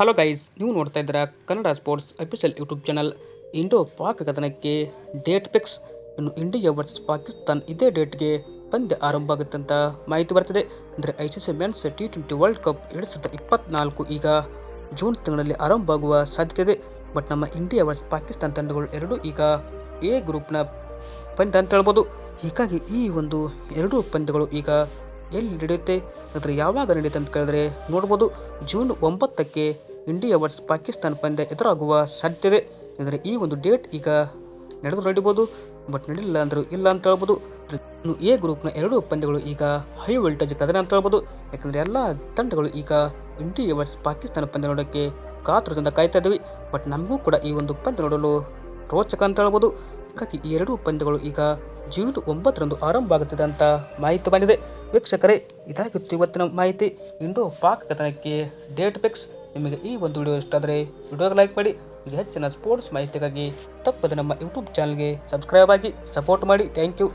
Hello guys ನೀವು ನೋಡ್ತಾ ಇದ್ದೀರಾ Kannada sports official YouTube channel Indo Pak ಕದನಕ್ಕೆ date fix ಇನ್ನು ಇಂಡಿಯಾ ವರ್ಸಸ್ ಪಾಕಿಸ್ತಾನ್ ಇದೇ ಡೇಟ್ಗೆ ಪಂದ್ಯ ಆರಂಭ ಆಗುತ್ತೆ ಅಂತ ಮಾಹಿತಿ ಬರ್ತದೆ. ಅಂದರೆ I C C men's T twenty World Cup ಎರಡು ಸಾವಿರದ ಇಪ್ಪತ್ನಾಲ್ಕು ಈಗ ಜೂನ್ ತಿಂಗಳಲ್ಲಿ ಆರಂಭ ಆಗುವ ಸಾಧ್ಯತೆ ಇದೆ. ಬಟ್ ನಮ್ಮ ಇಂಡಿಯಾ ವರ್ಸಸ್ ಪಾಕಿಸ್ತಾನ್ ತಂಡಗಳು ಎರಡೂ ಈಗ ಎ ಗ್ರೂಪ್ನ ಪಂದ್ಯ ಅಂತ ಹೇಳ್ಬೋದು. ಹೀಗಾಗಿ ಈ ಒಂದು ಎರಡೂ ಪಂದ್ಯಗಳು ಈಗ ಎಲ್ಲಿ ನಡೆಯುತ್ತೆ ಅದರ ಯಾವಾಗ ನಡೆಯುತ್ತೆ ಅಂತ ಕೇಳಿದ್ರೆ ನೋಡ್ಬೋದು ಜೂನ್ ಒಂಬತ್ತಕ್ಕೆ ಇಂಡಿಯಾ ವರ್ಸ್ ಪಾಕಿಸ್ತಾನ ಪಂದ್ಯ ಎದುರಾಗುವ ಸಾಧ್ಯತೆ ಅಂದರೆ ಈ ಒಂದು ಡೇಟ್ ಈಗ ನಡೆದು ನಡಿಬೋದು ಬಟ್ ನಡೀಲಿಲ್ಲ ಅಂದರೂ ಇಲ್ಲ ಅಂತ ಹೇಳ್ಬೋದು. ಇನ್ನು ಎ ಗ್ರೂಪ್ನ ಎರಡೂ ಪಂದ್ಯಗಳು ಈಗ ಹೈ ವೋಲ್ಟೇಜ್ ಕದನ ಅಂತ ಹೇಳ್ಬೋದು. ಯಾಕಂದರೆ ಎಲ್ಲ ತಂಡಗಳು ಈಗ ಇಂಡಿಯಾ ವರ್ಸ್ ಪಾಕಿಸ್ತಾನ ಪಂದ್ಯ ನೋಡೋಕ್ಕೆ ಕಾತುರದಿಂದ ಕಾಯ್ತಾ ಇದ್ದೀವಿ. ಬಟ್ ನಮಗೂ ಕೂಡ ಈ ಒಂದು ಪಂದ್ಯ ನೋಡಲು ರೋಚಕ ಅಂತ ಹೇಳ್ಬೋದು. ಹಾಗಾಗಿ ಈ ಎರಡೂ ಪಂದ್ಯಗಳು ಈಗ ಜೂನ್ ಒಂಬತ್ತರಂದು ಆರಂಭ ಆಗುತ್ತದೆ ಅಂತ ಮಾಹಿತಿ ಬಂದಿದೆ. ವೀಕ್ಷಕರೇ, ಇದಾಗಿತ್ತು ಇವತ್ತಿನ ಮಾಹಿತಿ. ಇಂಡೋ ಪಾಕ್ ಕಥನಕ್ಕೆ ಡೇಟ್ ಫಿಕ್ಸ್ ನಿಮಗೆ ಈ ಒಂದು ವಿಡಿಯೋ ಇಷ್ಟ ಆದರೆ ವಿಡಿಯೋಗೆ ಲೈಕ್ ಮಾಡಿ. ಹೆಚ್ಚಿನ ಸ್ಪೋರ್ಟ್ಸ್ ಮಾಹಿತಿಗಾಗಿ ತಪ್ಪದೆ ನಮ್ಮ ಯೂಟ್ಯೂಬ್ ಚಾನಲ್ಗೆ ಸಬ್ಸ್ಕ್ರೈಬ್ ಆಗಿ ಸಪೋರ್ಟ್ ಮಾಡಿ. Thank you